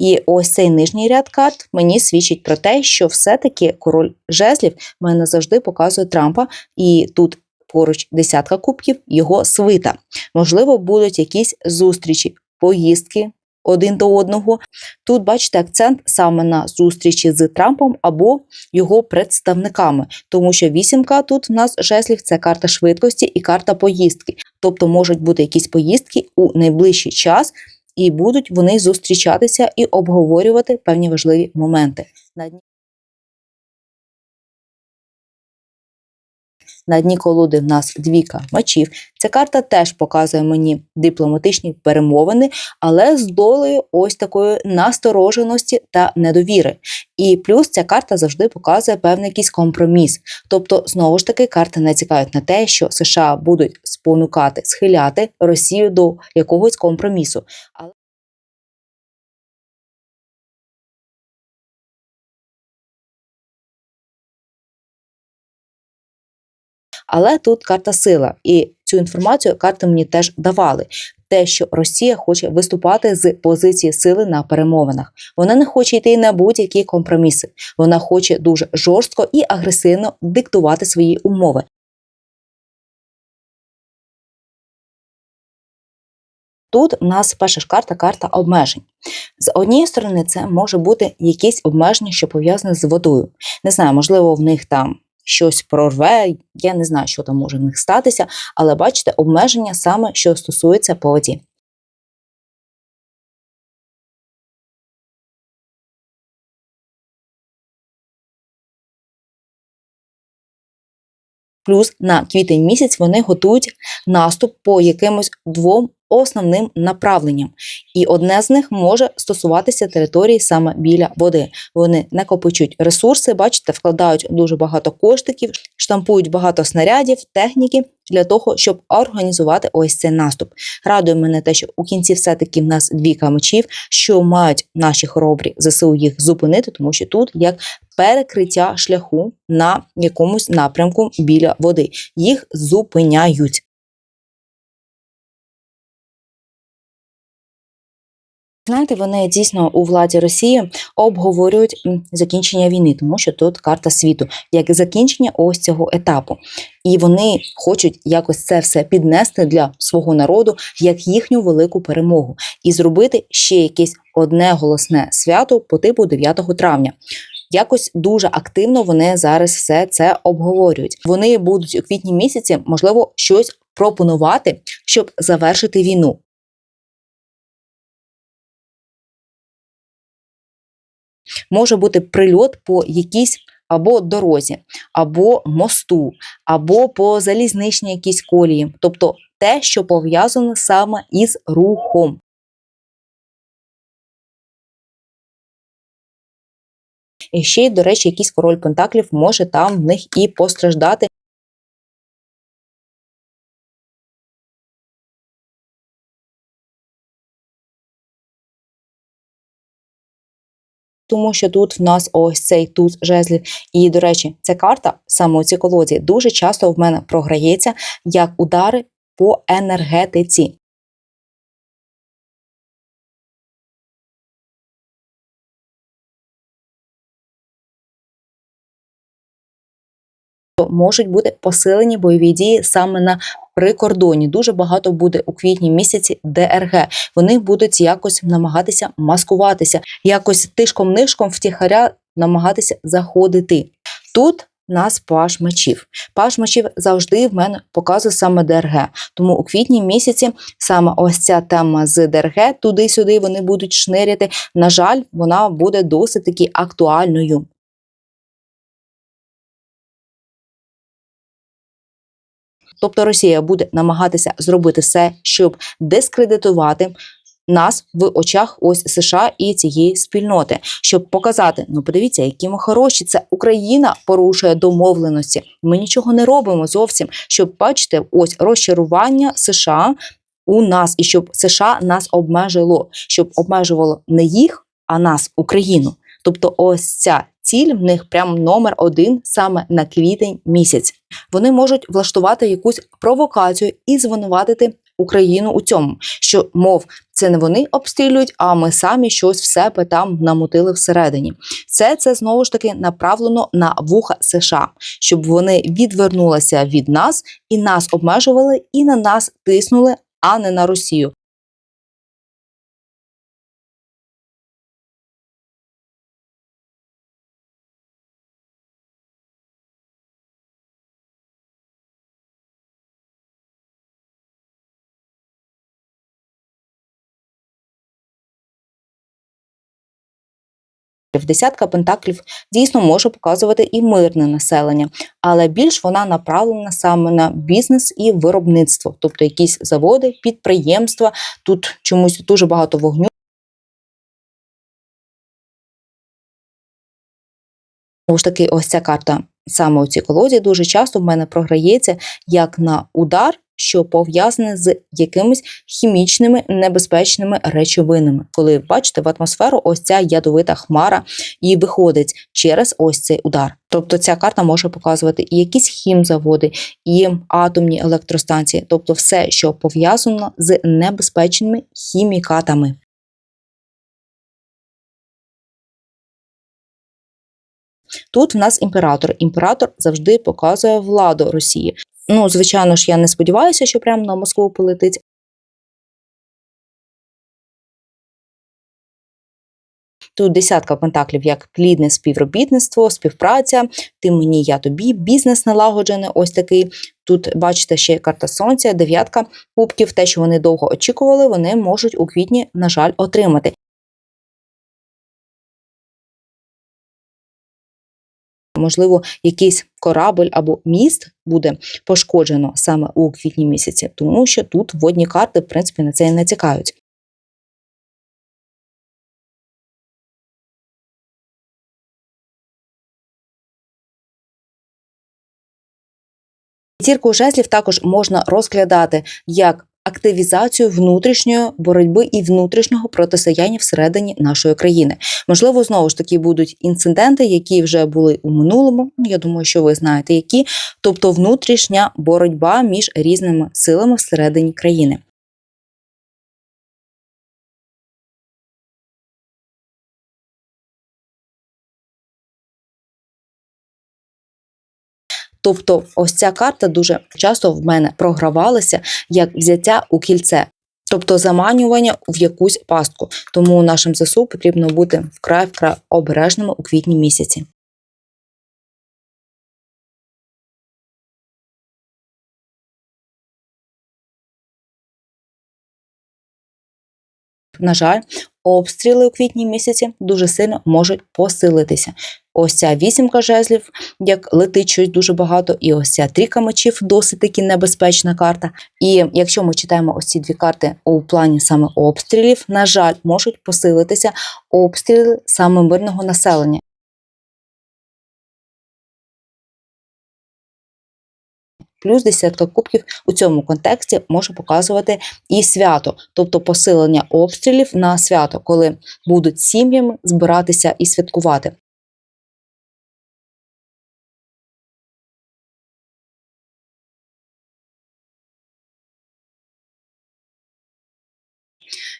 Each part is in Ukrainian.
І ось цей нижній ряд карт мені свідчить про те, що все-таки король жезлів мене завжди показує Трампа, і тут поруч десятка кубків його свита. Можливо, будуть якісь зустрічі, поїздки. Один до одного. Тут бачите акцент саме на зустрічі з Трампом або його представниками, тому що вісімка тут в нас жезлів це карта швидкості і карта поїздки. Тобто можуть бути якісь поїздки у найближчий час, і будуть вони зустрічатися і обговорювати певні важливі моменти. На дні колоди в нас двіка мечів. Ця карта теж показує мені дипломатичні перемовини, але з долею ось такої настороженості та недовіри. І плюс ця карта завжди показує певний якийсь компроміс. Тобто, знову ж таки, карти натякають на те, що США будуть спонукати, схиляти Росію до якогось компромісу. Але тут карта сила, і цю інформацію карти мені теж давали. Те, що Росія хоче виступати з позиції сили на перемовинах. Вона не хоче йти на будь-які компроміси. Вона хоче дуже жорстко і агресивно диктувати свої умови. Тут у нас перша ж карта карта обмежень. З однієї сторони, це може бути якісь обмеження, що пов'язане з водою. Не знаю, можливо, в них там щось прорве, я не знаю, що там може в них статися, але бачите, обмеження саме що стосується по воді. Плюс на квітень місяць вони готують наступ по якимось двом основним направленням, і одне з них може стосуватися території саме біля води. Вони накопичують ресурси, бачите, вкладають дуже багато коштиків, штампують багато снарядів, техніки для того, щоб організувати ось цей наступ. Радує мене те, що у кінці все-таки в нас двійка мечів, що мають наші хоробрі ЗСУ їх зупинити, тому що тут як перекриття шляху на якомусь напрямку біля води. Їх зупиняють. Знаєте, вони дійсно у владі Росії обговорюють закінчення війни, тому що тут карта світу, як закінчення ось цього етапу. І вони хочуть якось це все піднести для свого народу як їхню велику перемогу, і зробити ще якесь одне голосне свято по типу 9 травня. Якось дуже активно вони зараз все це обговорюють. Вони будуть у квітні місяці, можливо, щось пропонувати, щоб завершити війну. Може бути прильот по якійсь або дорозі, або мосту, або по залізничній якійсь колії, тобто те, що пов'язане саме із рухом. І ще до речі, якийсь король Пентаклів може там в них і постраждати. Тому що тут в нас ось цей туз жезлів. І, до речі, ця карта саме у цій колоді дуже часто в мене програється як удари по енергетиці. Можуть бути посилені бойові дії саме на прикордоні. Дуже багато буде у квітні місяці ДРГ. Вони будуть якось намагатися маскуватися, якось тишком-нишком втіхаря намагатися заходити. Тут нас паш мечів. Паш мечів завжди в мене показує саме ДРГ. Тому у квітні місяці саме ось ця тема з ДРГ, туди-сюди вони будуть шниряти. На жаль, вона буде досить таки актуальною. Тобто Росія буде намагатися зробити все, щоб дискредитувати нас в очах ось США і цієї спільноти, щоб показати: ну подивіться, які ми хороші. Це Україна порушує домовленості. Ми нічого не робимо зовсім. Щоб бачити, ось розчарування США у нас, і щоб США нас обмежило, щоб обмежувало не їх, а нас, Україну. Тобто, ось ця ціль в них прям номер один саме на квітень місяць. Вони можуть влаштувати якусь провокацію і звинуватити Україну у цьому, що мов це не вони обстрілюють, а ми самі щось в себе там намутили всередині. Це це знову ж таки направлено на вуха США, щоб вони відвернулися від нас і нас обмежували, і на нас тиснули, а не на Росію. Десятка пентаклів дійсно може показувати і мирне населення, але більш вона направлена саме на бізнес і виробництво, тобто якісь заводи, підприємства. Тут чомусь дуже багато вогню. Знову ж таки, ось ця карта саме у цій колоді дуже часто в мене програється як на удар, що пов'язане з якимись хімічними небезпечними речовинами. Коли бачите в атмосферу, ось ця ядовита хмара і виходить через ось цей удар. Тобто ця карта може показувати і якісь хімзаводи, і атомні електростанції, тобто все, що пов'язано з небезпечними хімікатами. Тут в нас імператор. Імператор завжди показує владу Росії. Ну, звичайно ж, я не сподіваюся, що прямо на Москву полетить. Тут десятка пентаклів як плідне співробітництво, співпраця, ти мені, я тобі, бізнес налагоджений, ось такий. Тут, бачите, ще карта сонця, дев'ятка кубків, те, що вони довго очікували, вони можуть у квітні, на жаль, отримати. Можливо, якийсь корабль або міст буде пошкоджено саме у квітні місяці, тому що тут водні карти, в принципі, на це не цікавить. Зірку жезлів також можна розглядати як активізацію внутрішньої боротьби і внутрішнього протистояння всередині нашої країни. Можливо, знову ж таки будуть інциденти, які вже були у минулому. Я думаю, що ви знаєте, які, тобто внутрішня боротьба між різними силами всередині країни. Тобто, ось ця карта дуже часто в мене програвалася як взяття у кільце. Тобто заманювання в якусь пастку, тому нашим ЗСУ потрібно бути вкрай вкрай обережними у квітні місяці. На жаль, обстріли у квітні місяці дуже сильно можуть посилитися. Ось ця вісімка жезлів, як летить щось дуже багато, і ось ця трійка мечів досить таки небезпечна карта. І якщо ми читаємо ось ці дві карти у плані саме обстрілів, на жаль, можуть посилитися обстріли саме мирного населення. Плюс десятка кубків у цьому контексті може показувати і свято, тобто посилення обстрілів на свято, коли будуть сім'ями збиратися і святкувати.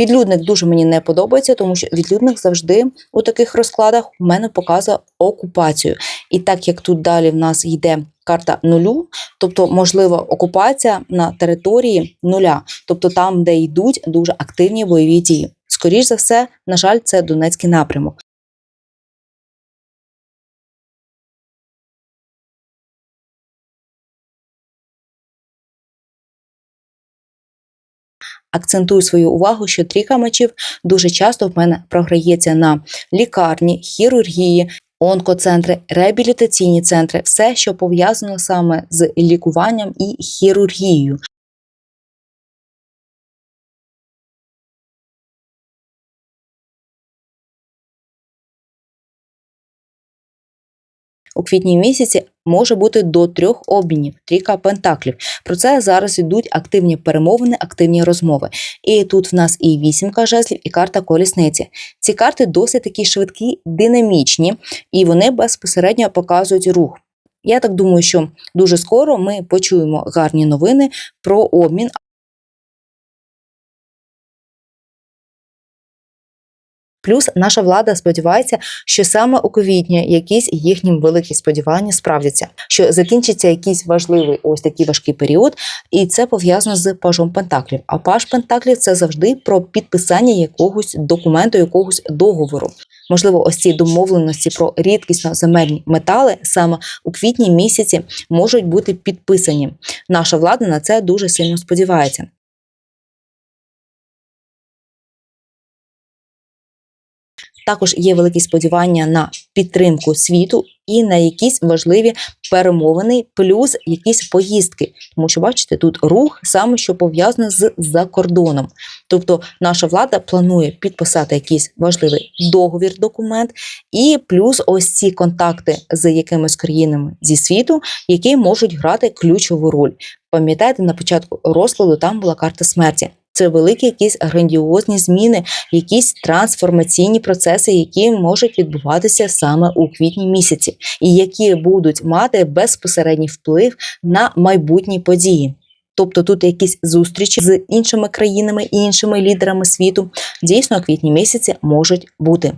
Відлюдник дуже мені не подобається, тому що відлюдник завжди у таких розкладах у мене показує окупацію. І так як тут далі в нас йде карта нулю, тобто можлива окупація на території нуля, тобто там, де йдуть дуже активні бойові дії. Скоріше за все, на жаль, це Донецький напрямок. Акцентую свою увагу, що трійка мечів дуже часто в мене програється на лікарні, хірургії. Онкоцентри, реабілітаційні центри, все, що пов'язано саме з лікуванням і хірургією. У квітні місяці може бути до трьох обмінів, трійка пентаклів. Про це зараз йдуть активні перемовини, активні розмови. І тут в нас і вісімка жезлів, і карта колісниці. Ці карти досить такі швидкі, динамічні, і вони безпосередньо показують рух. Я так думаю, що дуже скоро ми почуємо гарні новини про обмін Плюс наша влада сподівається, що саме у квітні якісь їхні великі сподівання справдяться, що закінчиться якийсь важливий ось такий важкий період, і це пов'язано з пажом Пентаклів. А паж Пентаклів це завжди про підписання якогось документу, якогось договору. Можливо, ось ці домовленості про рідкісно земельні метали саме у квітні місяці можуть бути підписані. Наша влада на це дуже сильно сподівається. Також є великі сподівання на підтримку світу і на якісь важливі перемовини, плюс якісь поїздки. Тому що бачите, тут рух саме що пов'язане з закордоном. Тобто наша влада планує підписати якийсь важливий договір, документ, і плюс ось ці контакти з якимись країнами зі світу, які можуть грати ключову роль. Пам'ятаєте, на початку розкладу там була карта смерті. Це великі якісь грандіозні зміни, якісь трансформаційні процеси, які можуть відбуватися саме у квітні місяці, і які будуть мати безпосередній вплив на майбутні події. Тобто тут якісь зустрічі з іншими країнами і іншими лідерами світу дійсно у квітні місяці можуть бути.